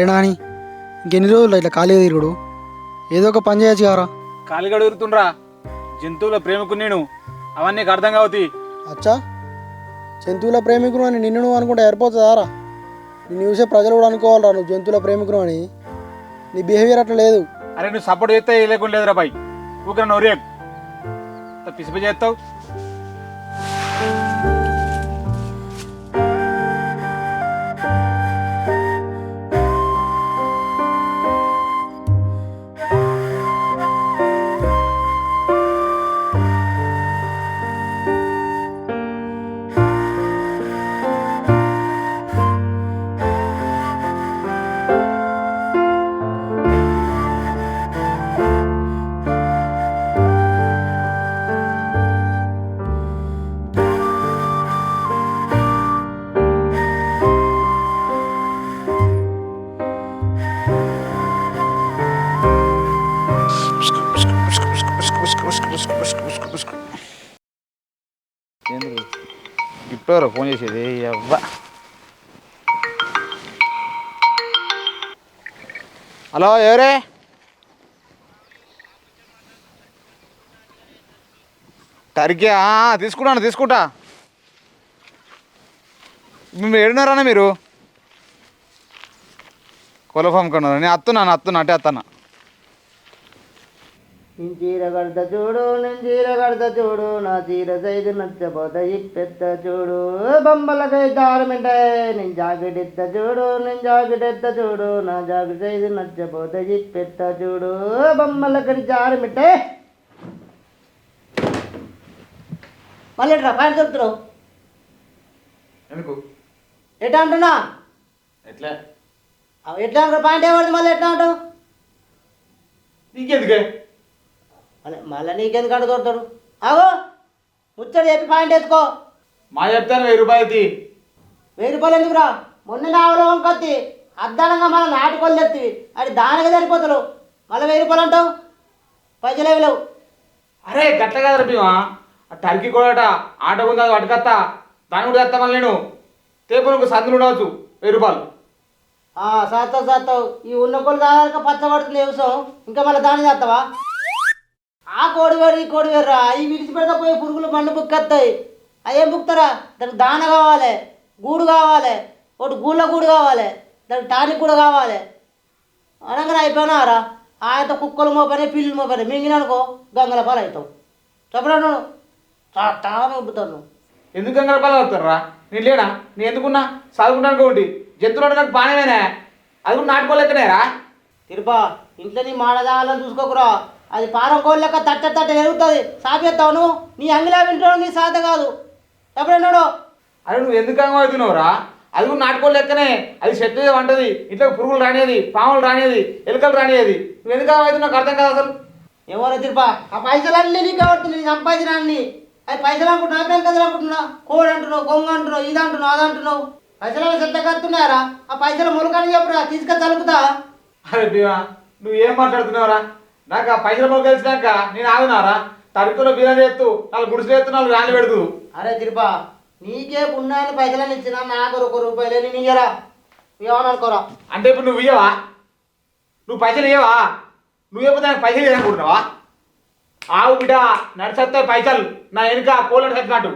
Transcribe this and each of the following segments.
అరే నాని ఇంకెన్ని రోజులు ఇట్లా ఖాళీ తిరుగుడు? ఏదో ఒక పని చేయొచ్చు కదరా ఖాళీగా ఎదురుతుండ్రా జంతువుల ప్రేమకు నేను. అవన్నీ నీకు అర్థం కావుతాయి అచ్చా. జంతువుల ప్రేమికుడు అని నిన్ను నువ్వు అనుకుంటే సరిపోతుందారా నిన్ను చూసే ప్రజలు కూడా అనుకోవాలరా నువ్వు జంతువుల ప్రేమికుడు అని. నీ బిహేవియర్ అట్లా లేదు. అరే నువ్వు సపోర్ట్ చేస్తే లేకుండా లేదురా బాయ్. ఊకరా నోరే పిసిపి చేస్తావు? ఇప్పుడు ఫోన్ చేసేది. అవ్వ హలో ఎవరే? టర్కీ తీసుకుంటాను తీసుకుంటా మీరు ఏడున్నారా మీరు? కొలఫామ్ కొన్నారు నేను అత్తున్నాను అత్తున్నా అంటే అత్తన్నా. నేను చీర కడతా చూడు నేను చీర కడతా చూడు నా చీర సైజు నచ్చపోతే ఇప్పెత్త చూడు బొమ్మలకై దారమింటే నేను జాకెట్ చూడు నేను జాకెట్ చూడు నా జాకెట్ సైజు నచ్చపోతే ఇప్పెత్త చూడు బొమ్మలకై జారమింటే మళ్ళీ ఎట్లా పాయింట్ చెప్తున్నావు ఎందుకు ఎట్లా అంటున్నా ఎట్లా ఎట్లా అంటారు పాయింట్ ఏమడుతుంది మళ్ళీ ఎట్లా అంటావు నీకెందుకే మళ్ళీ మళ్ళీ నీకెందుకు అడుగుతాడు ఆగో! ముచ్చట చెప్పి పాయింట్ ఎత్తుకో. మా చెప్తాను వెయ్యి రూపాయలు తీ వెయ్యి రూపాయలు ఎందుకురా? మొన్న ఆవుల వంకొత్తి అద్దానంగా మన నాటుకోళ్ళు ఎత్తి అది దానికి సరిపోతారు మళ్ళీ వెయ్యి రూపాయలు అంటావు? పైసలు ఏమి లేవు. అరే గట్ల కదరా భీమా. టర్కీ కూడా ఆట ఉందా పట్టుకత్తా. దాని కూడా తెస్తా మళ్ళీ నేను. తేపునకు సందులు ఉండవచ్చు. వెయ్యి రూపాయలు. సాత్తావు సాత్తావు. ఈ ఉన్న కోళ్ళు దాదాపు పచ్చబడుతుంది వ్యవసాయం ఇంకా మళ్ళీ దాని చేస్తావా ఆ కోడి వేరు ఈ కోడి వేరురా. అవి విడిచి పెడతా పోయి పురుగులు బండి బుక్కేస్తాయి అవి ఏం బుక్తారా దానికి దాన కావాలి. గూడు కావాలి. ఒకటి గూళ్ళ గూడు కావాలి. దానికి టానిక్ కూడా కావాలి. అనగానే అయిపోయినారా? ఆయనతో కుక్కలు మోపని పిల్లులు మోపని. మింగిననుకో గంగల పాలు అవుతావు. చెప్పడాను తాను ఉబ్బుతాను ఎందుకు కంగారు పాలు అవుతారా నేను లేనా? నేను ఎందుకున్నా? చదువుకుంటాను ఒకటి. జంతువులు నాకు బాగానేనా అది కూడా నాటుకోలేకనేరా తిరుపా ఇంట్లో నీ మాడదాలని చూసుకోకురా. అది పారం కోళ్ళ లెక్క తట్ట తట్ట ఎరుగుతుంది సాపేస్తావు నువ్వు నీ అంగిలా వింటావు నీ సాధ కాదు. ఎప్పుడన్నాడు? అరే నువ్వు ఎందుకు కంగారు అవుతున్నావురా అది కూడా నాటుకోలేకనే అది చెట్టు వంటది ఇంట్లో పురుగులు రానిది పాములు రానిది ఎలుకలు రానిది నువ్వు ఎందుకు అవుతున్నావు నాకు అర్థం కాదు అసలు. ఏమోరా తిరుపా. ఆ పైసలన్నీ నీకు కాబట్టి నేను సంపాదించిన అన్ని అది పైసలు అనుకుంటున్నా బ్యాంక్ కదా అనుకుంటున్నా కోడి అంటున్నావు కొంగ అంటున్నావు ఇది అంటున్నావు అది అంటున్నావు. పైసలు చెత్త కడుతున్నారా ఆ పైసలు మొలకని చెప్పురా? తీసుకొని తలుపుతా అరే నువ్వు ఏం మాట్లాడుతున్నావురా? నాకు ఆ పైసల మొక్క తెలిసినాక నేను ఆగునారా? తరుకులో బీరం చేస్తూ నాలుగు గుడిసెలు ఎత్తు నాలుగు రాని పెడుతూ. అరే తిరుపా నీకే పుణ్యాన్ని పైసలని ఇచ్చినా నాకు ఒక రూపాయలే నేను ఇయ్యరా ఏమని అనుకోరా? అంటే ఇప్పుడు నువ్వు ఇయ్యవా? నువ్వు పైసలు ఇయ్యవా? నువ్వు ఇవ్వకపోతే నాకు పైసలు ఇవ్వనుకుంటున్నావా ఆవు బిడ్డ నడిచేస్తే పైసలు నా వెనుక కోళ్ళని కట్టినట్టు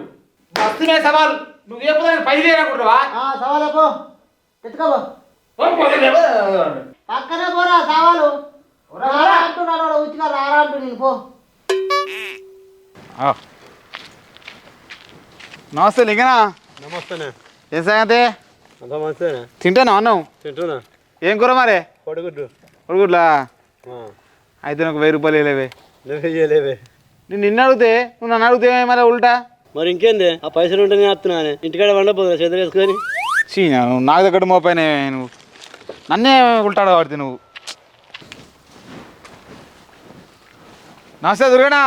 వస్తున్నాయి సవాల్. నువ్వు ఇవ్వకపోతే నాకు పైసలు ఇవ్వనుకుంటున్నావా ఆ, సవాలు పో. ఎత్తుకోబో పక్కనే పోరా సవాలు. రారా. అంటున్నాడు వాడు ఉచిగా రారా అంటూ నేను పో. నమస్తే లింగనా. నమస్తేనే. ఏం సంగతి? అంత మంచిదేనా తింటాను అన్నం? తింటున్నా. ఏం కూర మరే? కొడుగుడ్డు. ఉడుగుట్లా ఆ, అయితే నాకు వెయ్యి రూపాయలు వేయలేవే నువ్వు ఇయ్యలేవే. నేను నిన్ను అడిగితే నువ్వు నన్ను అడిగితే మరి ఉల్టా? మరి ఇంకేంది? ఆ పైసలు ఉంటే నేను వస్తున్నాను ఇంటికాడ వండపోదు చేతులు వేసుకొని. చీ నాకు దగ్గర మోపైనా నువ్వు. నన్నే ఉల్టాడ పడితే నువ్వు. నమస్తే దుర్గనా.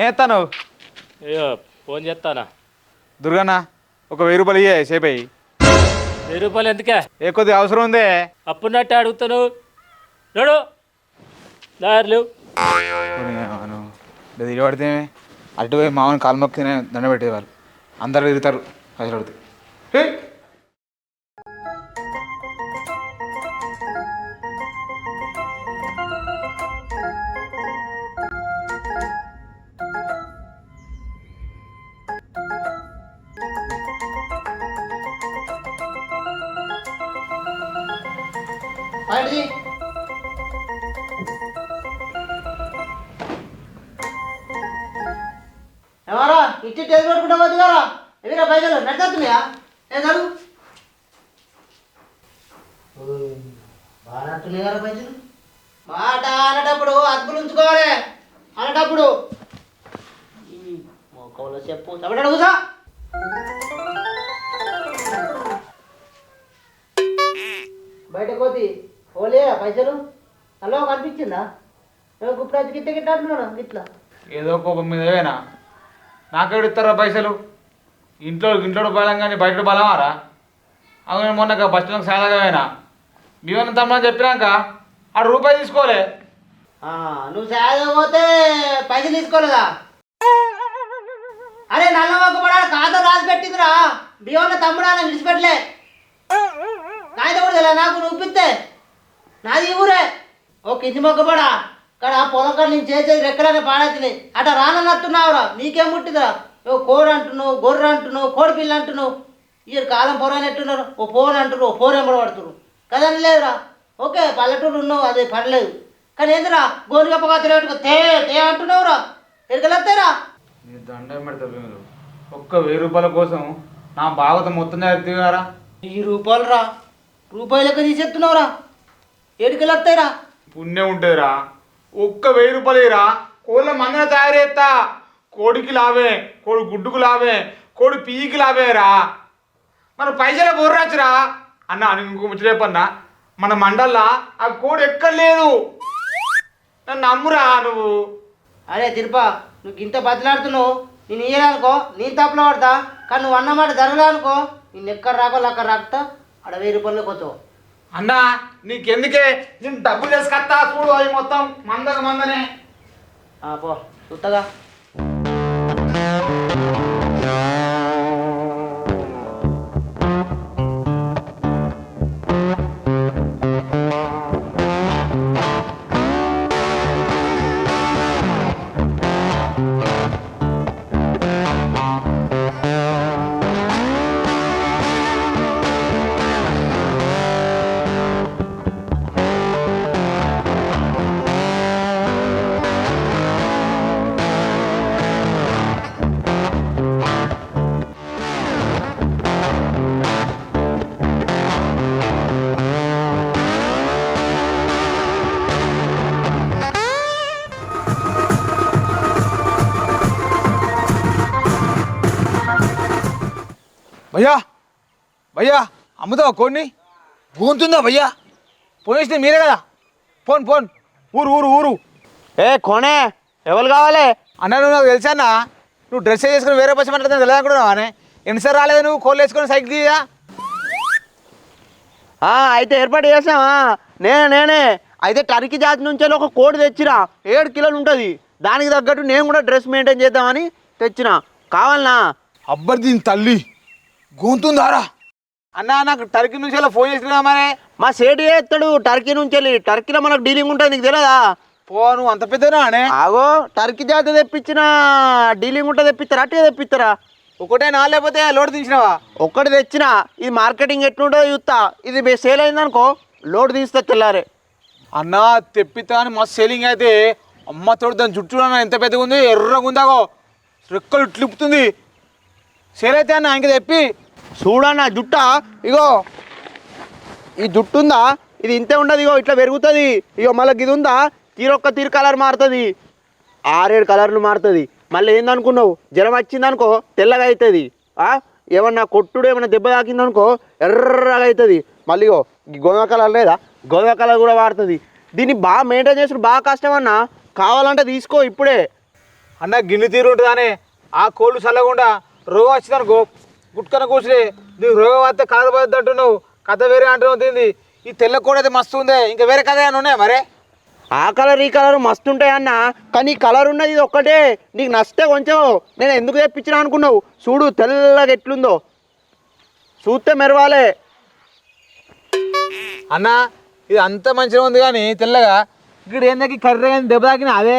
ఏం ఎత్తాను అయ్యో ఫోన్ చేస్తానా? దుర్గన్న ఒక వెయ్యి రూపాయలు ఇయ్యే సేపయ్యి వెయ్యి రూపాయలు ఎందుకే? ఏ కొద్దిగా అవసరం ఉందే? అప్పున్నట్టు అడుగుతాను. నడు. దారులు. ఇది పడితే అటు పోయి మామూలు కాలు మొక్కినే దండ పెట్టేవాళ్ళు. అందరు తిరుగుతారు. పైసలు పడితే బయటది ఎవరా? ఇట్టి టేజ్ పెట్టుకుంటా పోతు గారా ఎవిరా బయలు నడిచేస్తున్నాయా ఏ గారు బాగా నడుతున్నాయి గారా బయలు మాట అనేటప్పుడు అదుపులు ఉంచుకోవాలి. అనేటప్పుడు మోకంలో చెప్పు. చెప్పండి అడుగుతా బయట కోతి ఓలేరా పైసలు. హలో కనిపించిందా? ఇప్పుడు అది గిట్ట గిట్ట అంటున్నాను గిట్లా. ఏదో కోపం మీద ఏమైనా నాకెక్కడ ఇస్తారా పైసలు? ఇంట్లో ఇంట్లో బలం కానీ బయట బలమారా అవును మొన్న బస్ స్టాండ్ సాధాగా భీమన్న తమ్మని చెప్పినాక ఆ రూపాయి తీసుకోలే. నువ్వు సాయం పోతే పైసలు తీసుకోలేదా? అరే నల్ల మొక్కపడా ఖాతా రాసి పెట్టిందిరా. బియ్యం తమ్ముడా నేను విడిచిపెట్టలే. కాగితం కూడా నాకు నువ్వు ఇప్పిస్తే. నాది ఊరే. ఓ కింది మొక్కపడా ఇక్కడ పొలం కాడ నేను చేసేది రెక్కలనే పాడైతున్నాయి అట రానన్నట్టున్నావురా. నీకేం ముట్టిదిరా ఓ కోడి అంటున్నావు గొర్రె అంటున్నావు కోడి పిల్ల అంటున్నావు. ఈ కాలం పొరనట్టున్నారు ఓ ఫోన్ అంటున్నారు ఓ ఫోన్ ఎంబడి పడుతున్నారు. కదని లేదురా. ఓకే పల్లెటూరు ఉన్నావు అది పడలేదు. కానీ ఏందిరా? గోరుగప్పగా తిరగట్టుకో తే తే అంటున్నావురా. ఎరగలేస్తారా నీ దండం పెడతా భీములు ఒక్క వెయ్యి రూపాయల కోసం నా భాగవతం మొత్తం ఎత్తిగారా ఈ రూపాయలు రా. రూపాయలు లెక్క తీసేస్తున్నావురా ఎడికెళ్ళొస్తాయిరా పుణ్యం ఉంటుందిరా. ఒక్క వెయ్యి రూపాయలేరా? కోళ్ళ మందన తయారు చేస్తా కోడికి లాభే కోడి గుడ్డుకు లాభే కోడి పీకి లాభేరా మన పైసల బొర్రాచురా అన్న నీకు ఇంకో ముచ్చటేపన్నా మన మండల్లా ఆ కోడి ఎక్కడ లేదు. నన్ను నమ్మురా నువ్వు. అరే తిరుపా నువ్వు ఇంత బదిలాడుతున్నావు నేను ఇయ్యాలనుకో నేను తప్పులో పడతా. కానీ నువ్వు అన్నమాట జరగలేనుకో నేను ఎక్కడ రాకో అక్కడ రాకుతా. ఆడ వెయ్యి రూపాయలు కొచ్చావు అన్నా నీకెందుకే? నేను డబ్బులు వేసుకొస్తా చూడు అవి మొత్తం మందక మందనే. పో చూస్తగా అమ్ముతావా కోడిని? గోంతుందా భయ్యా? పోనేసిన మీరే కదా. ఫోన్ ఫోన్ ఊరు ఊరు ఊరు. ఏ కొనే ఎవరు కావాలి? అన్న నువ్వు నాకు తెలుసా అన్న? నువ్వు డ్రెస్ చేసుకుని వేరే పచ్చి మాట్లాడుతున్నా తెలియదు అనే? ఎన్నిసార్లు రాలేదు నువ్వు? కోళ్ళు వేసుకొని సైకిల్ తీయా అయితే ఏర్పాటు చేసామా నేనే నేనే. అయితే టర్కీ జాతి నుంచి ఒక కోడి తెచ్చిరా. ఏడు కిలోలు ఉంటుంది. దానికి తగ్గట్టు నేను కూడా డ్రెస్ మెయింటైన్ చేద్దామని తెచ్చిన. కావాలనా? అబ్బర్ దీని తల్లి. గొంతుందారా? అన్న నాకు టర్కీ నుంచి అలా ఫోన్ చేసినా మరే? మా సేటి ఎత్తాడు టర్కీ నుంచి వెళ్ళి. టర్కీలో మనకు డీలింగ్ ఉంటుంది నీకు తెలియదా పో నువ్వు అంత పెద్దనా అనే ఆగో టర్కీ జాతి తెప్పించిన డీలింగ్ ఉంటుంది తెప్పిస్తారా అట్టే తెప్పిస్తారా? ఒకటే నా లేకపోతే లోడ్ దించినావా? ఒక్కటి తెచ్చిన ఇది మార్కెటింగ్ ఎట్లుంటుందో చూస్తా. ఇది బే- సేల్ అయిందనుకో లోడ్ తీస్తా తెల్లారే. అన్న తెప్పితా అని మస్తు సేలింగ్ అయితే అమ్మ తోడు దాని జుట్టు చూడన్నా ఎంత పెద్దగా ఉంది ఎర్రగా ఉందాగో రెక్కలు ఇట్లిపుతుంది సేల్ అయితే అన్న ఇంక తెప్పి. చూడన్న జుట్ట? ఇగో. ఈ జుట్టు ఉందా ఇది ఇంతే ఉండదు ఇగో ఇట్లా పెరుగుతుంది. ఇగో మళ్ళీ ఇది ఉందా తీరొక్క తీరు కలర్ మారుతుంది. ఆరేడు కలర్లు మారుతుంది. మళ్ళీ ఏందనుకున్నావు? జ్వరం వచ్చిందనుకో తెల్లగా అవుతుంది ఏమన్నా కొట్టుడు ఏమన్నా దెబ్బ తాకిందనుకో ఎర్రగా అవుతుంది మళ్ళీ ఇగో ఈ గోధుమ కలర్ లేదా? గోధుమ కలర్ కూడా వాడుతుంది దీన్ని బాగా మెయింటైన్ చేసుడు బాగా కష్టం అన్న. కావాలంటే తీసుకో ఇప్పుడే. అన్న గిన్నె తీరు ఉంటుందానే? ఆ కోళ్ళు చల్లకుండా రోగం వచ్చిందనుకో గుట్కన కూర్చుని నీకు రోగం వస్తే కలర్ పోద్ది అంటున్నావు. కథ వేరే తింది ఈ తెల్ల కోడి అయితే మస్తు ఉంది. ఇంకా వేరే కథ ఏమైనా ఉన్నాయా మరే? ఆ కలర్ ఈ కలర్ మస్తు ఉంటాయి అన్న. కానీ ఈ కలర్ ఉన్నది ఇది ఒక్కటే. నీకు నచ్చితే కొంచెం. నేను ఎందుకు తెప్పించిన అనుకున్నావు. చూడు తెల్లగా ఎట్లుందో. చూస్తే మెరవాలే. అన్న ఇది అంత మంచిగా ఉంది కానీ తెల్లగా. ఇక్కడ ఏందకి కర్రీ కానీ దెబ్బ తాకిన అదే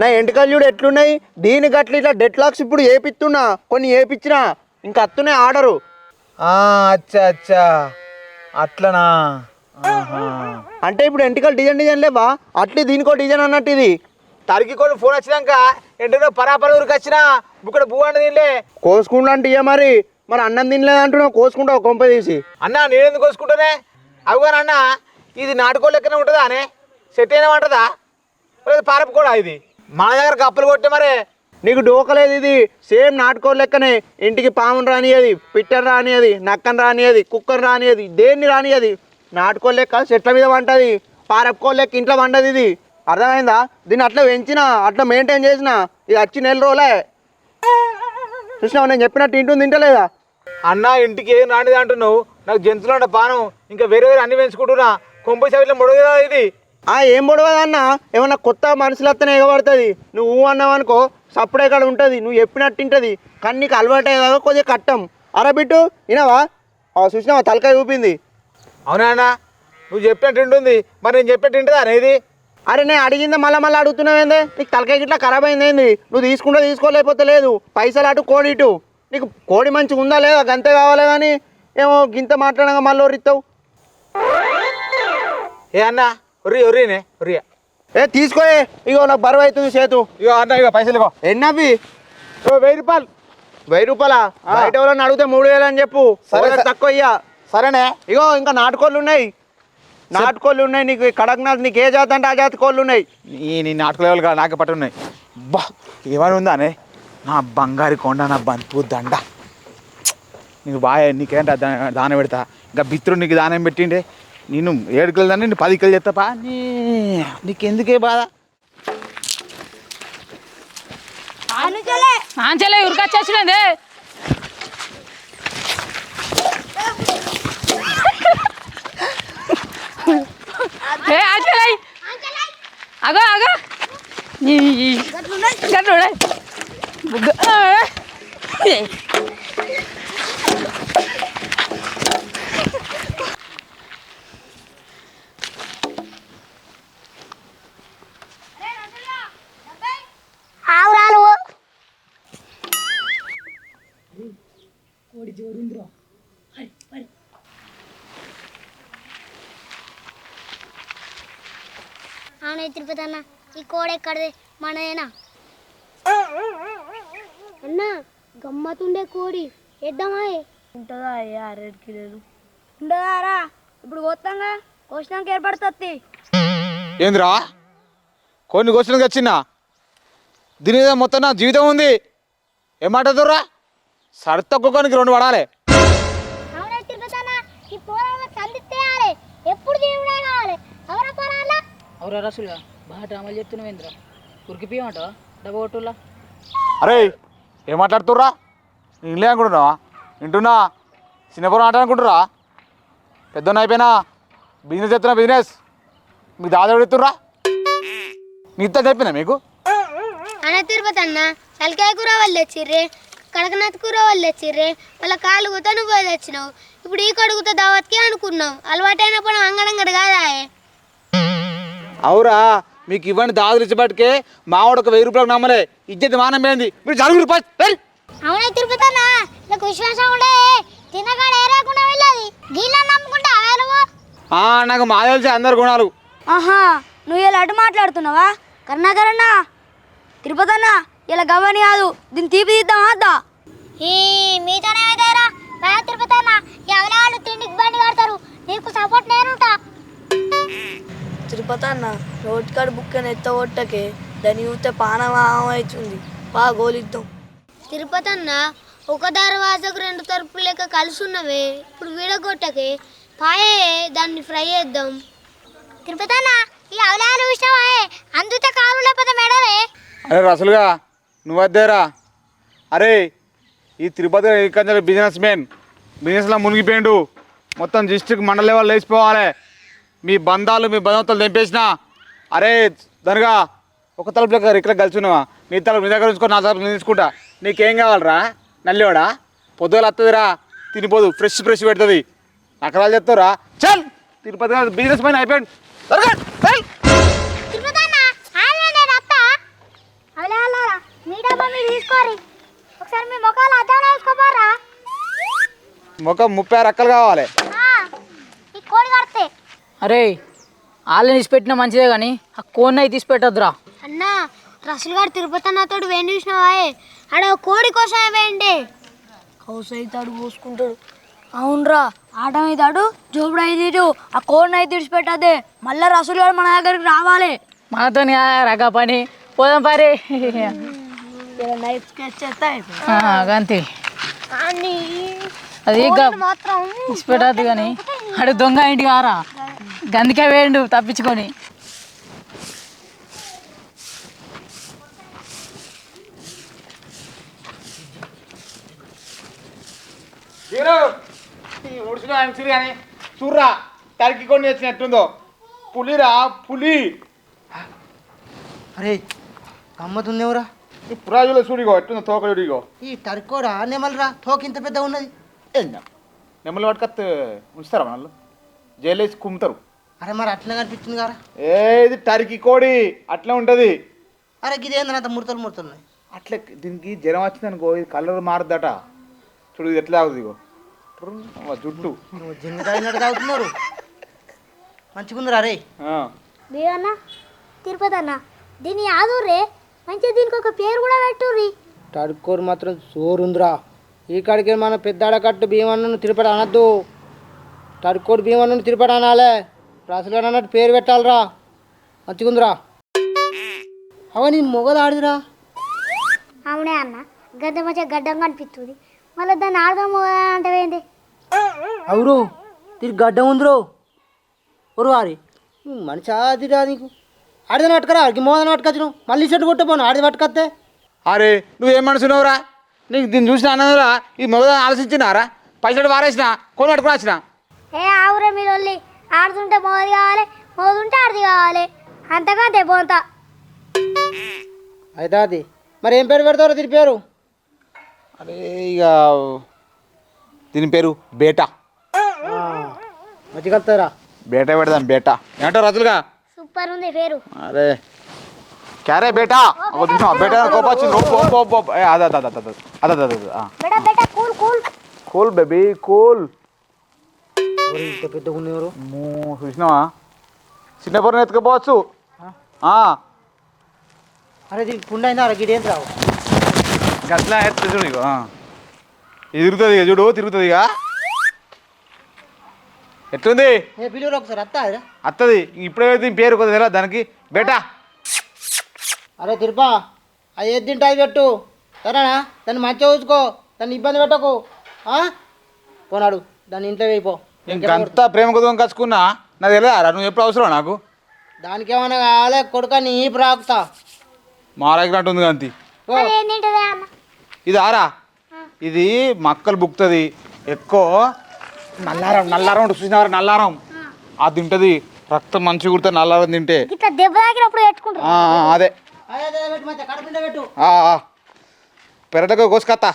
నా ఎంటకలు చూడు ఎట్లున్నాయి. దీని గట్ల ఇట్లా డెట్ లాక్స్ ఇప్పుడు ఏపిస్తున్నా. కొన్ని ఏపిచ్చినా. ఇంకా అత్తున్నాయి ఆర్డరు. అచ్చా అచ్చా. అట్లనా. అంటే ఇప్పుడు ఎంటికలు డిజైన్ డిజైన్ లేవా? అట్లే దీనికో డిజైన్ అన్నట్టు ఇది. తరికి కొన్ని ఫోన్ వచ్చినాక ఎంటనే పరాపర ఊరికి వచ్చిన ఇక్కడ బువ్వ అన్నది తినలే. కోసుకుంటా అంటే ఇయ్య మరి. మరి అన్నం తినలేదు అంటున్నావు? కోసుకుంటావు కొంప తీసి. అన్న నేనెందుకు కోసుకుంటానే? అవుగాను అన్న ఇది నాటుకో లెక్కనే ఉంటుందా అనే? సెట్ అయినా ఉంటుందా? లేదా పారపు కూడా ఇది? మన దగ్గర కప్పలు కొట్టే మరే నీకు డోకలేదు ఇది. సేమ్ నాటుకోడి లెక్కనే. ఇంటికి పామును రానియది పిట్టను రానియది నక్కను రానియది కుక్కను రానియది దేన్ని రానియది నాటుకోడి లెక్క చెట్ల మీద వంటది పారపుకోడి లెక్క ఇంట్లో వండది ఇది. అర్థమైందా? దీన్ని అట్లా పెంచిన అట్లా మెయింటైన్ చేసిన ఇది వచ్చి నెల రోజులే. చూసినావు? నేను చెప్పినట్టు ఇంటుంది తింటలేదా? అన్న ఇంటికి ఏం రానిది అంటున్నావు? నాకు జంతువులు అంటే పానం ఇంకా వేరే వేరే అన్ని పెంచుకుంటున్నా. కొంపై సైడ్లో మొడదు ఇది? ఆ ఏం పొడవదన్న ఏమన్నా కొత్త మనుషులు వస్తేనే ఎగబడుతుంది. నువ్వు ఊ అన్నావు అనుకో సప్పుడే కాడ ఉంటుంది నువ్వు చెప్పినట్టు ఉంటుంది కానీ నీకు అలవాటు అయ్యేదాకా కొద్దిగా కట్టం. అరా బిట్టు వినావా? చూసినావా? తలకాయ ఊపింది. అవునా అన్న? నువ్వు చెప్పినట్టు ఉంటుంది మరి నేను చెప్పినట్టు ఉంటుందా అనేది? అరే నేను అడిగిందే మళ్ళీ మళ్ళీ అడుగుతున్నావేంది నీకు తలకాయ గిట్లా ఖరాబ్ అయింది ఏంది? నువ్వు తీసుకుంటే తీసుకోలేకపోతే లేదు. పైసలు అటు కోడి ఇటు. నీకు కోడి మంచిగా ఉందా లేదా? గంతే కావాలి కానీ ఏమో గింత మాట్లాడగా మళ్ళీ ఒరిస్తావు ఏ అన్న? ఒర్రి ఒర్రినే ఒర్రియా? ఏ తీసుకోయే ఇగో నాకు బరువు అవుతుంది చేతు. ఇగో అన్న ఇగో పైసలు ఇగో. ఎన్నవి? వెయ్యి రూపాయలు. వెయ్యి రూపాయలా? బయట వాళ్ళని అడిగితే మూడు వేలు అని చెప్పు. సరే. తక్కువ ఇయ్యా. సరేనే. ఇగో ఇంకా నాటుకోళ్ళు ఉన్నాయి. నాటుకోళ్ళు ఉన్నాయి నీకు కడక్నాథ్ నీకు ఏ జాతి అంటే ఆ జాతి కోళ్ళు ఉన్నాయి. ఈ నీ నాటక లెవెల్ కాదు నాకే పట్టు ఉన్నాయి బా ఏమని ఉందా అనే? నా బంగారు కొండ నా బంతు దండ. నీకు బాగా నీకేంట దానం పెడతా? ఇంకా బిత్రుడు నీకు దానం పెట్టిండే? నేను ఏడు కిలో దాన్ని నేను పది కిలో చెప్తాపా నీ నీకెందుకే బాధ? ఆంచలే ఉరికొచ్చేసినదే ఏ ఆంచలే అగో అగో. గట్లుడే అన్న ఈ కోడ ఎక్కడిది? మనదేనా అన్న గమ్మతుండే కోడి. వేద్దామా ఉంటుందా అయ్యా అరెడు కిలోలు ఉండదారా ఇప్పుడు కోస్తాంగా? కోసినాక ఏర్పడుతుంది ఏందిరా? కొన్ని క్వశ్చన్కి వచ్చినా దీని మీద మొత్తం నా జీవితం ఉంది. రెండు పడాలి. అవునే తిరుపతి అన్న ఈ పోరాళ్ళకి అందిస్తేయాలి ఎప్పుడు దేవుడే కావాలి? ఎవరా పోరాళ్ళ అవురా రసులుగా బాగా డ్రామాలు చెప్తున్నావేంద్ర ఉరికిపోయామంటావా డబ్బా కొట్టులా? అరే ఏం మాట్లాడుతుర్రా? ఇంట్లో అనుకుంటున్నావా? వింటున్నా చిన్నపురం ఆట అనుకుంటురా పెద్దన్న అయిపోయినా? బిజినెస్ చెప్తున్నా బిజినెస్? మీకు దాదా పెడుతుర్రా మీతో చెప్పినా మీకు? అన్న తిరుపతి అన్న తలకాయ కూర వాళ్ళు తెచ్చిర్రే కడకనాథ్ కూర వాళ్ళు తెచ్చిర్రే వాళ్ళ కాళ్ళు గుత నువ్వు పోయి తెచ్చినావు. ఇప్పుడు ఈ కడుగుత దావత్కి అనుకున్నావు. అలవాటైనప్పుడు అంగడంగడ కాదా అవురా మీకు ఇవ్వండి దాదులు ఇచ్చిపట్టుకే మావాడు ఒక వెయ్యి రూపాయలకు నమ్మలే. ఇజ్జత్ మానం పోయింది మీరు జరుగు రూపాయలు అవునే తిరుపతి అన్న నాకు విశ్వాసం ఉండే. తినగాడ ఏరేకుండా వెళ్ళాది గీళ్ళ నమ్ముకుంటా అవే నువ్వు నాకు మా తెలిసి అందరు గుణాలు. ఆహా నువ్వు ఇలా అటు మాట్లాడుతున్నావా? కరుణాకరన్నా తిరుపతి అన్న ఇలా గవ్వని కాదు దీన్ని తీపి తీద్దామా అద్దా ఈ మీతోనే ఏదైనా రా తిరుపతి అన్న ఎవరి వాళ్ళు తిండికి బండి కడతారు. నీకు సపోర్ట్ నేనుంటా. తిరుపతి రోడ్ కార్డ్ బుక్ అని ఎత్తగొట్టకే దాన్ని చూస్తే పానం అవుతుంది బా గోలిద్దాం. తిరుపతి అన్న ఒక దర్వాజకు రెండు లెక్క కలిసి ఉన్నవే ఇప్పుడు విడగొట్టకే పాయే దాన్ని ఫ్రై చేద్దాం. తిరుపతి అన్న ఈ అవలాలు చూసినావా అందుతే కాలు లేకపోతే మెడలే అరే రసలుగా నువ్వు వద్దేరా అరే ఈ తిరుపతి ఇక్కడ బిజినెస్ మ్యాన్ బిజినెస్లో మునిగిపోయిండు. మొత్తం డిస్ట్రిక్ట్ మండల లెవెల్ లేచిపోవాలి. మీ బంధాలు మీ బంధువులు తెంపేసిన అరే దనగా ఒక తలుపు దగ్గర ఇక్కడ కలిసి ఉన్నావా? నీ తలుపు నీ దగ్గర ఉంచుకో నా తలుపు నేను తీసుకుంటా. నీకేం కావాలరా? నల్లివాడా? పొద్దుగల వస్తుందిరా తినిపోదు ఫ్రెష్ ఫ్రెష్ పెడుతుంది. అక్కడ చెప్తారా చల్! తిరుపతి బిజినెస్ మ్యాన్ అయిపోయాడు త్వరగా, చల్. ముఖం ముప్పై ఆరు అక్కలు కావాలి. ఈ కోడి కడితే. అరే వాళ్ళని తీసి పెట్టినా మంచిదే కానీ ఆ కోన్ అయితే తీసి పెట్టద్దురా. అన్నా రసులు గారు తిరుపతి అన్నతోడు వేణి చూసినావా? ఆడ కోడి కోసమే వేయండి. హౌస్ అవుతాడు పోసుకుంటాడు అవునరా ఆట అవుతాడు జోబుడు అయితే ఆ కోడిని అయితే విడిచిపెట్టదే మళ్ళీ రసూలు గారు మన దగ్గరికి రావాలి. మనతో రక పని. పోదాం పరి. కానీ అది మాత్రం పెట్టద్దు కానీ అడు దొంగ ఇంటి కారా గందికే వేయండు తప్పించుకొని. ఉడిసిన అనిసిరి కానీ చూర్రా తరికి కొన్ని వచ్చినట్టుందో పులిరా పులి. అరే గమ్మతుంది ఎవరా ఈ పురాజులో చూడిగో ఎట్టుందో తోక చూడిగో ఈ టర్కోడా నెమలరా? తోక ఇంత పెద్ద ఉన్నది. నెమ్మలు పట్టుకత్ ఉంచుతారా వాళ్ళు జైలు వేసి కుమ్ముతారు. అరే మరి అట్లా కనిపిస్తుంది కదా. ఏ ఇది టర్కీ కోడి? అట్లా ఉంటుంది. అరే ఇది ఏందని అంత ముడతలు ముడతలు అట్లా దీనికి జ్వరం వచ్చిందనుకో ఇది కలర్ మారుద్దట. చూడు ఇది ఎట్లా ఆగుతుంది ఇగో. జుట్టు. నువ్వు జింగ తాగుతున్నారు. మంచిగుందిరా రే. ఆ. దేవన్న తిరుపతి అన్న దీన్ని ఆదుర్రే. మంచిగా దీనికి ఒక పేరు కూడా పెట్టుర్రి. టర్కోరు మాత్రం సోరుందిరా ఈ కాడికి మన పెద్ద అడకట్టు భీమన్నను తిరుపతి అనద్దు. టర్కోడు భీమన్నను తిరుపతి అనాలే. రాసులు అన్నట్టు పేరు పెట్టాలిరా. మంచిగుందిరా అవని మొగలు ఆడిదిరా అవునే అన్న గద్ద మంచిగా గడ్డం కనిపిస్తుంది. మళ్ళీ దాన్ని ఆడదాము అంటే ఏంది? అవురు తిరిగి గడ్డ ఉందిరో. ఒరు వారి మనిషి ఆదిరా నీకు. ఆడిదని పట్టుకరా ఆడికి మోదని పట్టుకొచ్చు మళ్ళీ చెట్టు కొట్టపోను ఆడిది పట్టుకొస్తే. అరే నువ్వేం మనసున్నావురా నీకు దీన్ని చూసిన అన్నదిరా ఈ మొదలు ఆలోచించినారా? పైసలు వారేసిన కొని పట్టుకుని వచ్చిన ఏ ఆవురే మీరు వెళ్ళి ఆడుతుంటే మోది కావాలి మోదుంటే ఆడిది కావాలి. అంతగా దెబ్బంతా అయితే అది. మరి ఏం పేరు పెడతారో తిరిగి పేరు? అరే ఇక దీని పేరు బేటా. మంచిగా వస్తారా బేటా పెడదాం బేటా. ఏమంటావు రజులుగా సూపర్ ఉంది పేరు. అరే. క్యారే బేటా? ఒక నిమిషం బేటా కోపం వచ్చింది. అదే అదే అదే అదే అదే కూల్ బేబీ కూల్. ఇంత పెద్దగా ఉన్నవారు అమ్మో, చూసినావా చిన్న పొరని ఎత్తుకుపోవచ్చు ఆ, అరే దీనికి పుండు అయిందా అరే గిడేం రావు గట్లా ఎత్తు చూడు ఆ. ఇది తిరుగుతుంది ఇక చూడు తిరుగుతుంది ఇక ఎట్లుంది ఏ పిలువురు ఒకసారి అరే అత్తది ఇప్పుడే దీని పేరు కొద్దిగా తెలియదు దానికి బేటా అరే తిరుపా అది ఏది తింటే అది పెట్టు సరేనా దాన్ని మంచిగా చూసుకో దాన్ని ఇబ్బంది పెట్టకు ఆ? పోనాడు దాన్ని ఇంట్లో వేయిపో ఇంకంతా ప్రేమ కొద్దిగా కచ్చుకున్నా? నాకు తెలియదా? నువ్వు ఎప్పుడు అవసరం నాకు? దానికి ఏమైనా కావాలి కొడుక నీ ప్రాకుతా మారాకినట్టు ఉంది కాంతి. ఇది ఆరా? ఇది మక్కలు బుక్తుంది ఎక్కువ నల్లారం నల్లారం ఉంటుంది. చూసినారా నల్లారం. అది తింటది. రక్తం మంచిగా కుడితే నల్లారం తింటే. అదే. పెరటకు కోసుకత్తా.